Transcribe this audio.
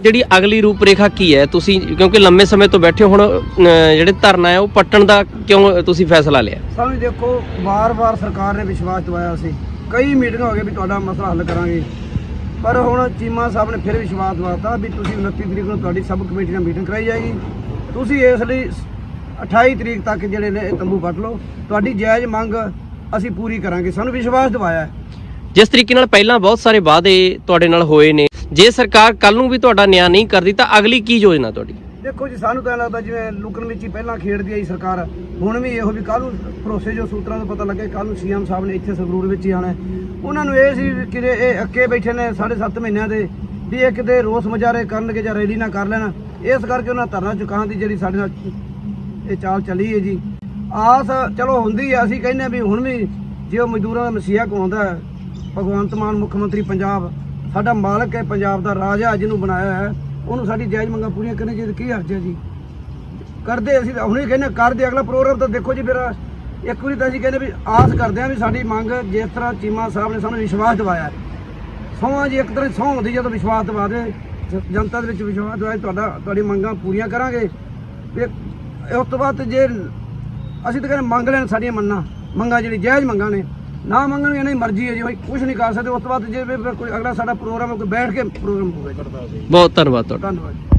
ਜਿਹੜੀ ਅਗਲੀ ਰੂਪਰੇਖਾ ਕੀ ਹੈ? ਤੁਸੀਂ ਕਿਉਂਕਿ ਲੰਮੇ ਸਮੇਂ ਤੋਂ ਬੈਠੇ ਹੋ, ਹੁਣ ਅਹ, ਜਿਹੜੇ ਧਰਨਾ ਹੈ ਉਹ ਪੱਟਣ ਦਾ ਕਿਉਂ ਤੁਸੀਂ ਫੈਸਲਾ ਲਿਆ? ਸਾਨੂੰ ਦੇਖੋ ਵਾਰ-ਵਾਰ ਸਰਕਾਰ ਨੇ ਵਿਸ਼ਵਾਸ ਦਿਵਾਇਆ ਸੀ। ਕਈ ਮੀਟਿੰਗਾਂ ਹੋ ਗਏ ਵੀ ਤੁਹਾਡਾ ਮਸਲਾ ਹੱਲ ਕਰਾਂਗੇ। ਪਰ ਹੁਣ ਚੀਮਾ ਸਾਹਿਬ ਨੇ ਫਿਰ ਵਿਸ਼ਵਾਸ ਦਿਵਾਤਾ ਵੀ ਤੁਸੀਂ 29 ਤਰੀਕ ਨੂੰ ਤੁਹਾਡੀ ਸਬ ਕਮੇਟੀ ਨਾਲ ਮੀਟਿੰਗ ਕਰਾਈ ਜਾਏਗੀ। ਤੁਸੀਂ ਇਸ ਲਈ 28 ਤਰੀਕ ਤੱਕ ਜਿਹੜੇ ਨੇ ਇਹ ਤੰਬੂ ਕੱਟ ਲਓ। ਤੁਹਾਡੀ ਜਾਇਜ਼ ਮੰਗ ਅਸੀਂ ਪੂਰੀ ਕਰਾਂਗੇ। ਸਾਨੂੰ ਵਿਸ਼ਵਾਸ ਦਿਵਾਇਆ ਹੈ। ਜਿਸ ਤਰੀਕੇ ਨਾਲ ਪਹਿਲਾਂ ਬਹੁਤ ਸਾਰੇ ਵਾਅਦੇ ਤੁਹਾਡੇ ਨਾਲ ਹੋਏ ਨੇ ਜੇ ਸਰਕਾਰ ਕੱਲ ਨੂੰ ਵੀ ਤੁਹਾਡਾ ਨਿਆਂ ਨਹੀਂ ਕਰਦੀ ਤਾਂ ਅਗਲੀ ਕੀ ਯੋਜਨਾ ਤੁਹਾਡੀ? ਦੇਖੋ ਜੀ, ਸਾਨੂੰ ਤਾਂ ਲੱਗਦਾ ਜਿਵੇਂ ਲੁਕਣ ਵਿੱਚ ਹੀ ਪਹਿਲਾਂ ਖੇਡਦੀ ਆਈ ਸਰਕਾਰ, ਹੁਣ ਵੀ ਇਹੋ ਵੀ ਕੱਲ ਨੂੰ ਭਰੋਸੇ ਜੋ ਸੂਤਰਾਂ ਤੋਂ ਪਤਾ ਲੱਗੇ ਕੱਲ ਨੂੰ ਸੀਐਮ ਸਾਹਿਬ ਨੇ ਇੱਥੇ ਸੰਗਰੂਰ ਵਿੱਚ ਹੀ ਆਣਾ ਉਹਨਾਂ ਨੂੰ ਇਹ ਸੀ ਕਿ ਕਿਤੇ ਇਹ ਅੱਕੇ ਬੈਠੇ ਨੇ 7.5 ਮਹੀਨਿਆਂ ਦੇ, ਵੀ ਇਹ ਕਿਤੇ ਰੋਸ ਮੁਜ਼ਾਹਰੇ ਕਰਨਗੇ ਜਾਂ ਰੈਲੀ ਨਾ ਕਰ ਲੈਣ। ਇਸ ਕਰਕੇ ਉਹਨਾਂ ਧਰਨਾ ਚੁਕਾਉਣ ਦੀ ਜਿਹੜੀ ਸਾਡੇ ਨਾਲ ਇਹ ਚਾਲ ਚੱਲੀ ਹੈ ਜੀ। ਆਸ ਚਲੋ ਹੁੰਦੀ ਹੈ ਅਸੀਂ ਕਹਿੰਦੇ ਹਾਂ ਵੀ ਹੁਣ ਵੀ ਜੇ ਉਹ ਮਜ਼ਦੂਰਾਂ ਦਾ ਮਸੀਹਾ ਕਹਾਉਂਦਾ ਭਗਵੰਤ ਮਾਨ ਮੁੱਖ ਮੰਤਰੀ ਪੰਜਾਬ ਸਾਡਾ ਮਾਲਕ ਹੈ, ਪੰਜਾਬ ਦਾ ਰਾਜਾ ਜਿਹਨੂੰ ਬਣਾਇਆ ਹੈ। ਉਹਨੂੰ ਸਾਡੀ ਜਾਇਜ਼ ਮੰਗਾਂ ਪੂਰੀਆਂ ਕਰਨੇ ਚਾਹੀਦੀ, ਕੀ ਹਰਜ ਹੈ ਜੀ? ਕਰਦੇ ਅਸੀਂ ਤਾਂ ਹੁਣੇ ਕਹਿੰਦੇ ਕਰਦੇ, ਅਗਲਾ ਪ੍ਰੋਗਰਾਮ ਤਾਂ ਦੇਖੋ ਜੀ ਮੇਰਾ ਇੱਕ ਵਾਰੀ ਤਾਂ ਅਸੀਂ ਕਹਿੰਦੇ ਵੀ ਆਸ ਕਰਦੇ ਹਾਂ ਵੀ ਸਾਡੀ ਮੰਗ ਜਿਸ ਤਰ੍ਹਾਂ ਚੀਮਾ ਸਾਹਿਬ ਨੇ ਸਾਨੂੰ ਵਿਸ਼ਵਾਸ ਦਿਵਾਇਆ ਹੈ। ਜੀ, ਇੱਕ ਤਰ੍ਹਾਂ ਦੀ ਹੁੰਦੀ ਜਦੋਂ ਵਿਸ਼ਵਾਸ ਦਿਵਾ ਦੇ ਜਨਤਾ ਦੇ ਵਿੱਚ ਵਿਸ਼ਵਾਸ ਦਿਵਾਏ, ਤੁਹਾਡਾ, ਤੁਹਾਡੀ ਮੰਗਾਂ ਪੂਰੀਆਂ ਕਰਾਂਗੇ। ਵੀ ਉਸ ਤੋਂ ਬਾਅਦ ਜੇ ਅਸੀਂ ਤਾਂ ਕਹਿੰਦੇ ਮੰਗ ਲੈਣ ਸਾਡੀਆਂ ਮੰਨਾਂ, ਮੰਗਾਂ ਜਿਹੜੀ ਜਾਇਜ਼ ਮੰਗਾਂ ਨੇ ਨਾ ਮੰਗਣ ਇਹਨਾਂ ਦੀ ਮਰਜ਼ੀ ਹੈ ਜੀ ਕੋਈ ਕੁਝ ਨਹੀਂ ਕਰ ਸਕਦੇ। ਉਸ ਤੋਂ ਬਾਅਦ ਜੇ ਵੀ ਫਿਰ ਕੋਈ ਅਗਲਾ ਸਾਡਾ ਪ੍ਰੋਗਰਾਮ ਹੈ ਕੋਈ ਬੈਠ ਕੇ ਪ੍ਰੋਗਰਾਮ ਹੋਵੇ। ਜੀ ਬਹੁਤ ਧੰਨਵਾਦ ਤੁਹਾਡਾ। ਧੰਨਵਾਦ ਜੀ।